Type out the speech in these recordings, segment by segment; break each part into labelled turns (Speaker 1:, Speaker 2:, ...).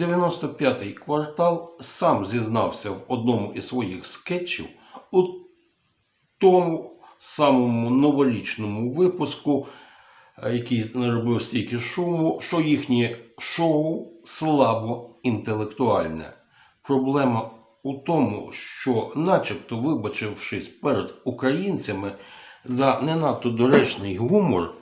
Speaker 1: 95-й квартал сам зізнався в одному із своїх скетчів у тому самому новорічному випуску, е, який наробив стільки шуму, що їхнє шоу слабо інтелектуальне. Проблема у тому, що, начебто, вибачившись перед українцями за не надто доречний гумор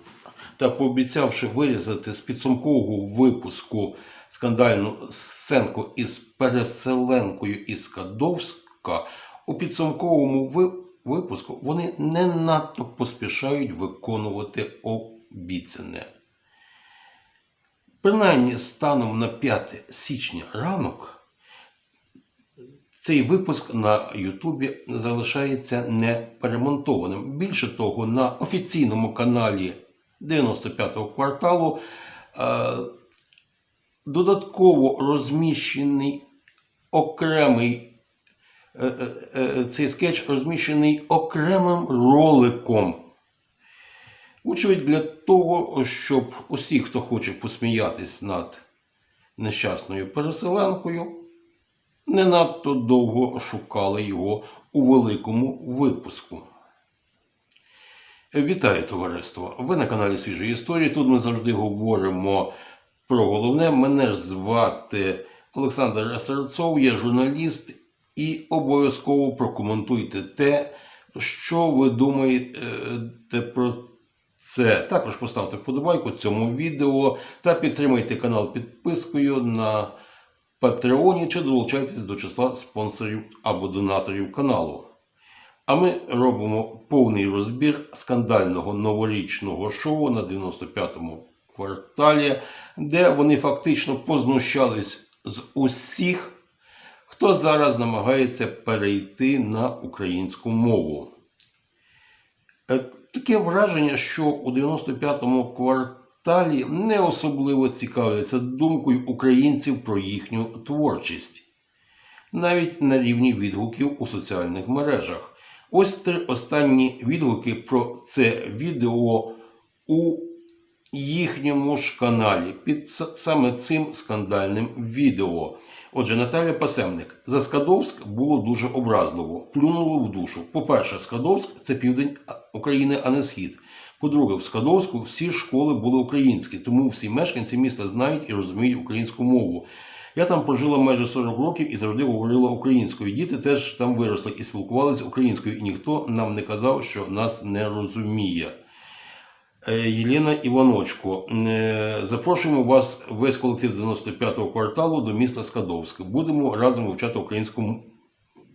Speaker 1: та пообіцявши вирізати з підсумкового випуску скандальну сценку із переселенкою із Кадовська, у підсумковому випуску вони не надто поспішають виконувати обіцяне. Принаймні, станом на 5 січня ранок цей випуск на Ютубі залишається неперемонтованим. Більше того, на офіційному каналі 95-го кварталу е, додатково розміщений окремий е, е, цей скетч розміщений окремим роликом. Очевидь, для того, щоб усі, хто хоче посміятись над нещасною переселенкою, не надто довго шукали його у великому випуску. Вітаю, товариство! Ви на каналі Свіжої історії. Тут ми завжди говоримо про головне. Мене ж звати Олександр Серцов, я журналіст, і обов'язково прокоментуйте те, що ви думаєте про це. Також поставте вподобайку цьому відео та підтримайте канал підпискою на Патреоні чи долучайтесь до числа спонсорів або донаторів каналу. А ми робимо повний розбір скандального новорічного шоу на 95-му кварталі, де вони фактично познущались з усіх, хто зараз намагається перейти на українську мову. Е, Таке враження, що у 95-му кварталі не особливо цікавляться думкою українців про їхню творчість, навіть на рівні відгуків у соціальних мережах. Ось три останні відгуки про це відео у їхньому ж каналі під саме цим скандальним відео. Отже, Наталя Пасемник. За Скадовськ було дуже образливо, плюнуло в душу. По-перше, Скадовськ це південь України, а не схід. По-друге, в Скадовську всі школи були українські, тому всі мешканці міста знають і розуміють українську мову. Я там прожила майже 40 років і завжди говорила українською. Діти теж там виросли і спілкувалися українською, і ніхто нам не казав, що нас не розуміє. Е, Єлена Іваночко, е, запрошуємо вас весь колектив 95-го кварталу до міста Скадовське. Будемо разом вивчати українську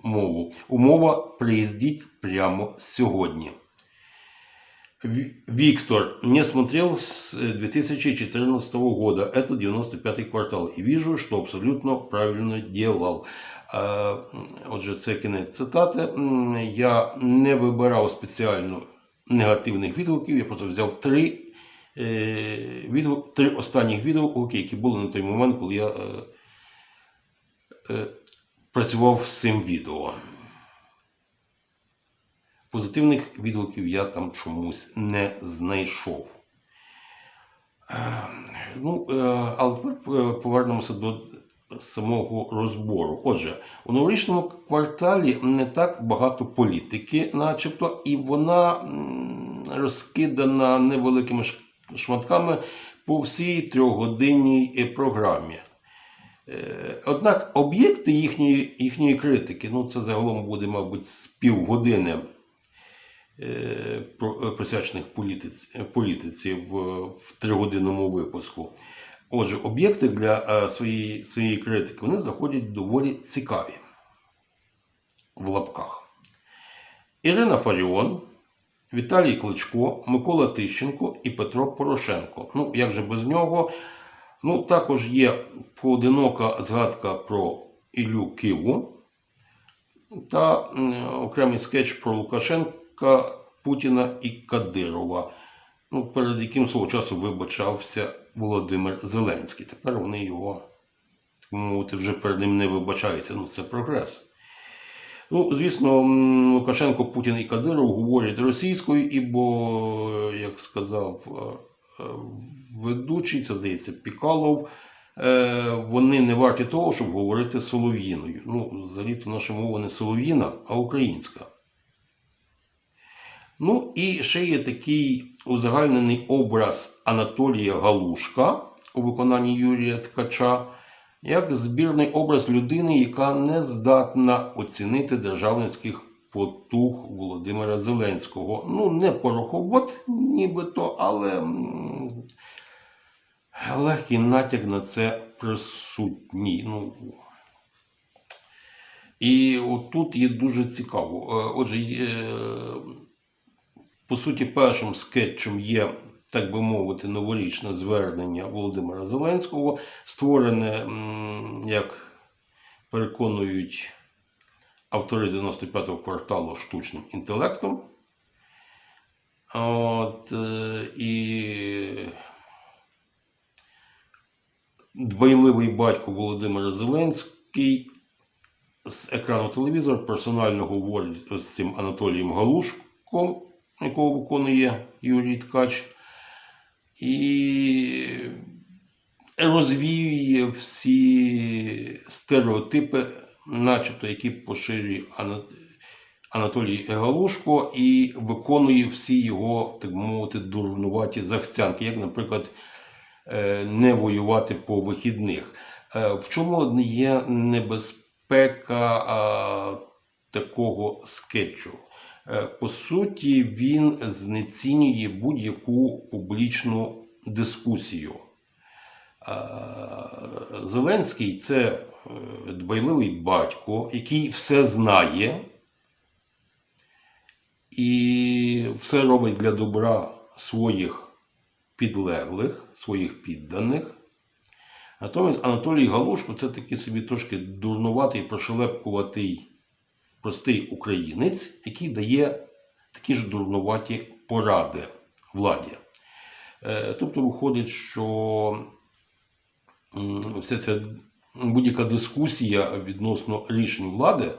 Speaker 1: мову. Умова приїздіть прямо сьогодні. Ви- Виктор, не смотрел с э, 2014 года, это 95-й квартал, и вижу, что абсолютно правильно делал. Отже, це кінець цитати. Я не вибирав спеціально негативних відгуків, я просто взяв три, е, відгук, три останніх відгуки, які були на той момент, коли я е, працював з цим відео. Позитивних відгуків я там чомусь не знайшов. Е, Ну, е, але тепер е, повернемося до самого розбору. Отже, у новорічному кварталі не так багато політики, начебто, і вона розкидана невеликими шматками по всій трьохгодинній програмі. Однак об'єкти їхньої, їхньої критики, ну це загалом буде, мабуть, з півгодини присвячених політиці, е, в, тригодинному випуску. Отже, об'єкти для е, своєї, своєї критики вони знаходять доволі цікаві в лапках. Ірина Фаріон, Віталій Кличко, Микола Тищенко і Петро Порошенко. Ну, як же без нього? Ну, також є поодинока згадка про Ілю Киву та окремий скетч про Лукашенка, Путіна і Кадирова, ну, перед яким свого часу вибачався Володимир Зеленський. Тепер вони його, так мовити, вже перед ним не вибачаються. Ну, це прогрес. Ну, звісно, Лукашенко, Путін і Кадиров говорять російською, ібо, як сказав е, е, ведучий, це здається, Пікалов, е, вони не варті того, щоб говорити солов'їною. Ну, взагалі-то наша мова не солов'їна, а українська. Ну і ще є такий узагальнений образ Анатолія Галушка у виконанні Юрія Ткача, як збірний образ людини, яка не здатна оцінити державницьких потуг Володимира Зеленського. Ну, не порохобот, нібито, але легкий натяк на це присутній. Ну, і отут є дуже цікаво. Е, Отже, є, по суті, першим скетчем є, так би мовити, новорічне звернення Володимира Зеленського, створене, як переконують автори 95-го кварталу штучним інтелектом. От, е, і дбайливий батько Володимира Зеленський з екрану телевізора персонально говорить з цим Анатолієм Галушком, якого виконує Юрій Ткач, і розвіює всі стереотипи, начебто, які поширює Анатолій Галушко, і виконує всі його, так би мовити, дурнуваті захцянки, як, наприклад, е, не воювати по вихідних. Е, В чому є небезпека такого скетчу? Е, По суті, він знецінює будь-яку публічну дискусію. Е, Зеленський це е, дбайливий батько, який все знає і все робить для добра своїх підлеглих, своїх підданих. Натомість Анатолій Галушко це такий собі трошки дурнуватий, прошелепкуватий, простий українець, який дає такі ж дурнуваті поради владі. Е, Тобто виходить, що вся ця будь-яка дискусія відносно рішень влади,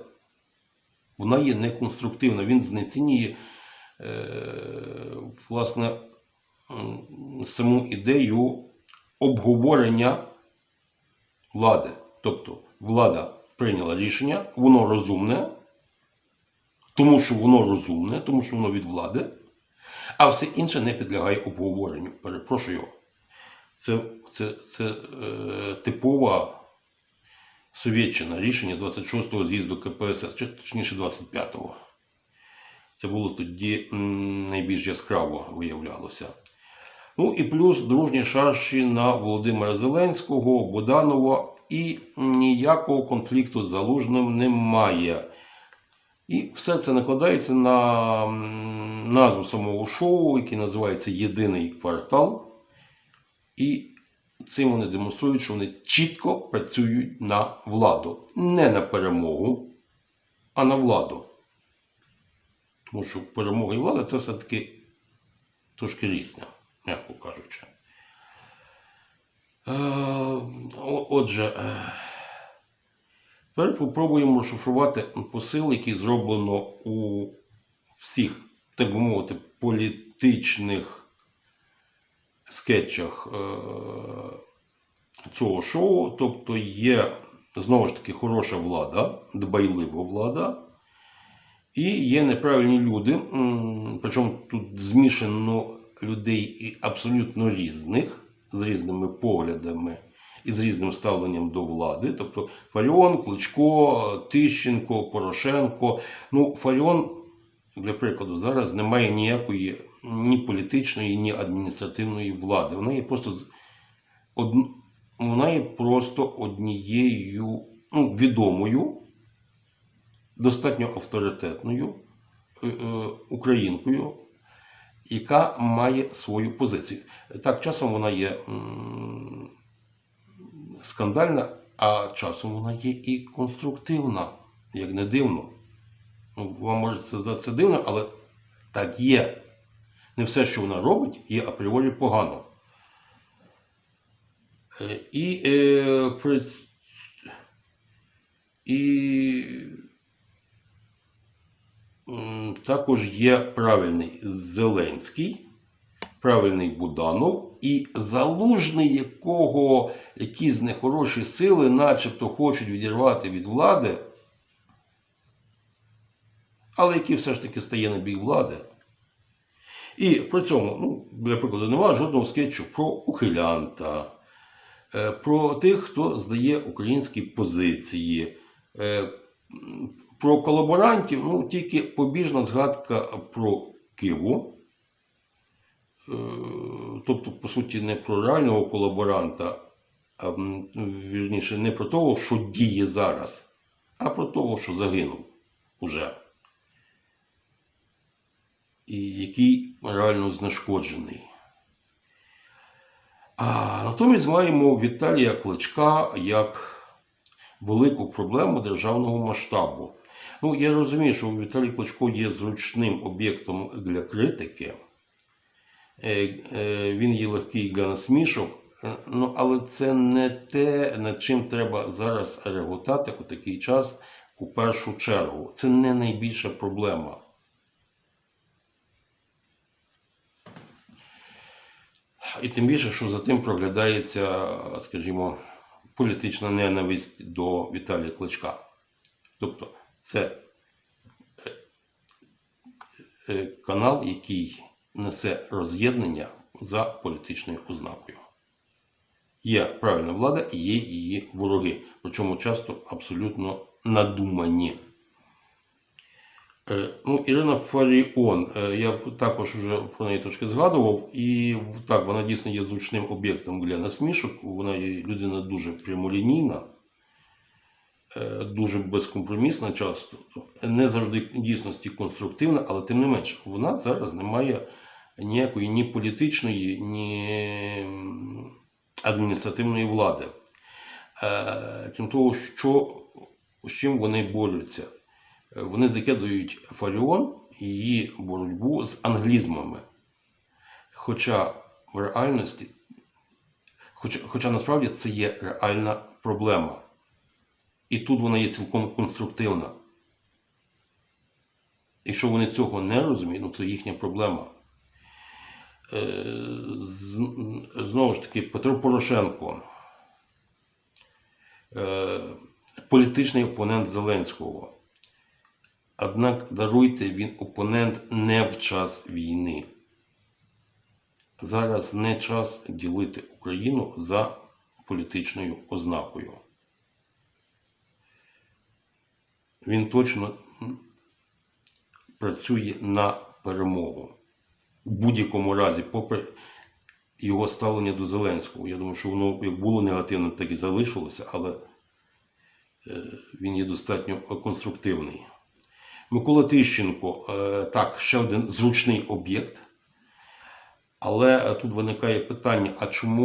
Speaker 1: вона є неконструктивна. Він знецінює е, власне саму ідею обговорення влади. Тобто влада прийняла рішення, воно розумне, тому що воно розумне, тому що воно від влади, а все інше не підлягає обговоренню. Перепрошую. Це, це, це е, типова Совєтщина, рішення 26-го з'їзду КПСС, чи точніше 25-го. Це було тоді найбільш яскраво виявлялося. Ну і плюс дружні шарші на Володимира Зеленського, Боданова і ніякого конфлікту з Залужним немає. І все це накладається на назву самого шоу, яке називається Єдиний квартал. І цим вони демонструють, що вони чітко працюють на владу. Не на перемогу, а на владу. Тому що перемога і влада це все-таки трошки різня, м'яко кажучи. Е, Отже, е, тепер попробуємо розшифрувати посил, який зроблено у всіх, так би мовити, політичних скетчах е, цього шоу. Тобто є знову ж таки хороша влада, дбайлива влада. І є неправильні люди, причому тут змішано людей абсолютно різних, з різними поглядами і з різним ставленням до влади. Тобто Фаріон, Кличко, Тищенко, Порошенко. Ну, Фаріон, для прикладу, зараз не має ніякої ні політичної, ні адміністративної влади. Вона є просто од... вона є просто однією ну, відомою достатньо авторитетною е, е, українкою, яка має свою позицію. Так, часом вона є скандальна, а часом вона є і конструктивна, як не дивно. Ну, вам може здатися дивно, але так є. Не все, що вона робить, є апріорі погано. Е, І, е, при... і також є правильний Зеленський. Правильний Буданов і залужний, якого якісь нехороші сили, начебто, хочуть відірвати від влади, але який все ж таки стає на бік влади. І при цьому, ну, для прикладу, немає жодного скетчу про ухилянта, е, про тих, хто здає українські позиції, е, про колаборантів, ну, тільки побіжна згадка про Киву. Е, Тобто, по суті, не про реального колаборанта, а вірніше, не про того, що діє зараз, а про того, що загинув уже. І який реально знешкоджений. А натомість маємо Віталія Кличка як велику проблему державного масштабу. Ну, я розумію, що Віталій Кличко є зручним об'єктом для критики. Е, е, Він є легкий для насмішок, Е, ну, але це не те, над чим треба зараз реготати у такий час у першу чергу. Це не найбільша проблема. І тим більше, що за тим проглядається, скажімо, політична ненависть до Віталія Кличка. Тобто це канал, який несе роз'єднання за політичною ознакою. Є правильна влада і є її вороги, причому часто абсолютно надумані. Е, Ну, Ірина Фаріон, е, я також вже про неї трошки згадував, і так, вона дійсно є зручним об'єктом для насмішок. Вона є людина дуже прямолінійна, е, дуже безкомпромісна часто, не завжди дійсності конструктивна, але тим не менше, вона зараз не має ніякої ні політичної, ні адміністративної влади. Е, Крім того, що, з чим вони борються? Е, Вони закидують Фаріон і її боротьбу з англізмами. Хоча в реальності, хоча, хоча насправді це є реальна проблема. І тут вона є цілком конструктивна. Якщо вони цього не розуміють, ну то їхня проблема. Е, Знову ж таки, Петро Порошенко, е, політичний опонент Зеленського. Однак даруйте, він опонент не в час війни. Зараз не час ділити Україну за політичною ознакою. Він точно працює на перемогу. В будь-якому разі, попри його ставлення до Зеленського. Я думаю, що воно як було негативним, так і залишилося, але е, він є достатньо конструктивний. Микола Тищенко, е, так, ще один зручний об'єкт. Але тут виникає питання: а чому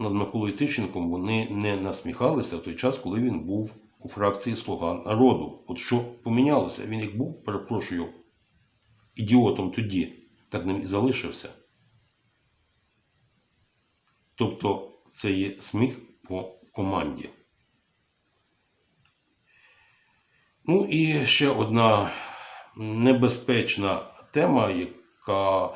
Speaker 1: над Миколою Тищенком вони не насміхалися в той час, коли він був у фракції Слуга народу? От що помінялося? Він як був, перепрошую, ідіотом тоді, так ним і залишився. Тобто це є сміх по команді. Ну і ще одна небезпечна тема, яка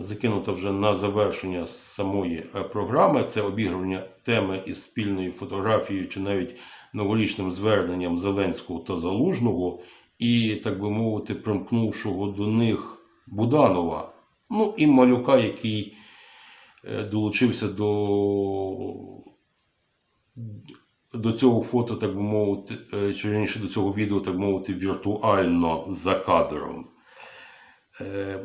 Speaker 1: закинута вже на завершення самої е, програми, це обігрування теми із спільною фотографією чи навіть новорічним зверненням Зеленського та Залужного і, так би мовити, примкнувшого до них Буданова. Ну і малюка, який е, долучився до до цього фото, так би мовити, е, чи раніше до цього відео, так би мовити, віртуально за кадром. Е,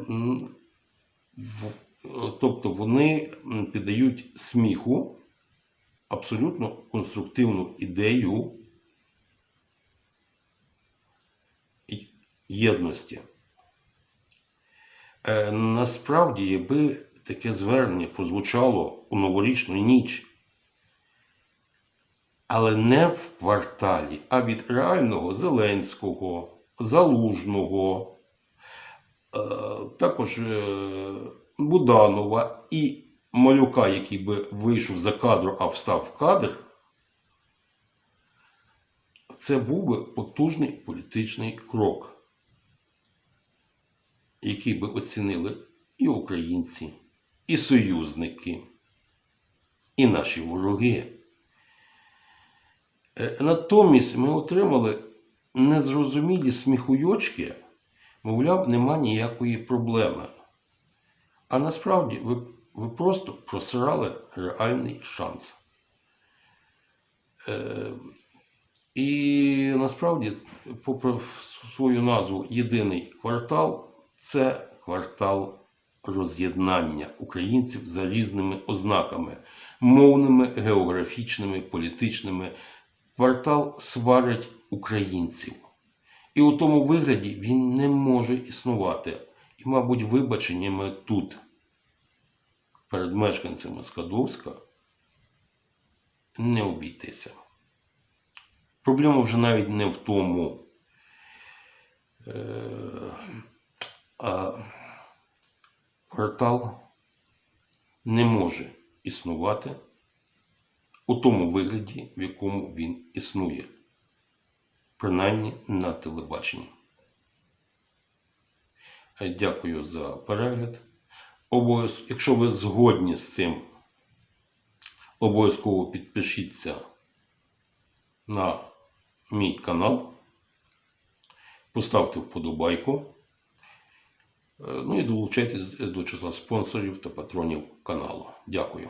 Speaker 1: Тобто вони піддають сміху абсолютно конструктивну ідею єдності. Е, Насправді, якби таке звернення прозвучало у новорічну ніч, але не в кварталі, а від реального Зеленського, Залужного, е, також е, Буданова і малюка, який би вийшов за кадру, а встав в кадр, це був би потужний політичний крок, який би оцінили і українці, і союзники, і наші вороги. Е, Натомість ми отримали незрозумілі сміхуйочки, мовляв, нема ніякої проблеми. А насправді ви, ви просто просрали реальний шанс. Е, і насправді, попри свою назву Єдиний квартал, це квартал роз'єднання українців за різними ознаками мовними, географічними, політичними. Квартал сварить українців. І у тому вигляді він не може існувати. І, мабуть, вибаченнями тут перед мешканцями Скадовська не обійтися. Проблема вже навіть не в тому, е, квартал не може існувати у тому вигляді, в якому він існує, принаймні на телебаченні. Е, Дякую за перегляд. Обов'яз... Якщо ви згодні з цим, обов'язково підпишіться на мій канал, поставте вподобайку. Е, Ну і долучайтесь до числа спонсорів та патронів каналу. Дякую.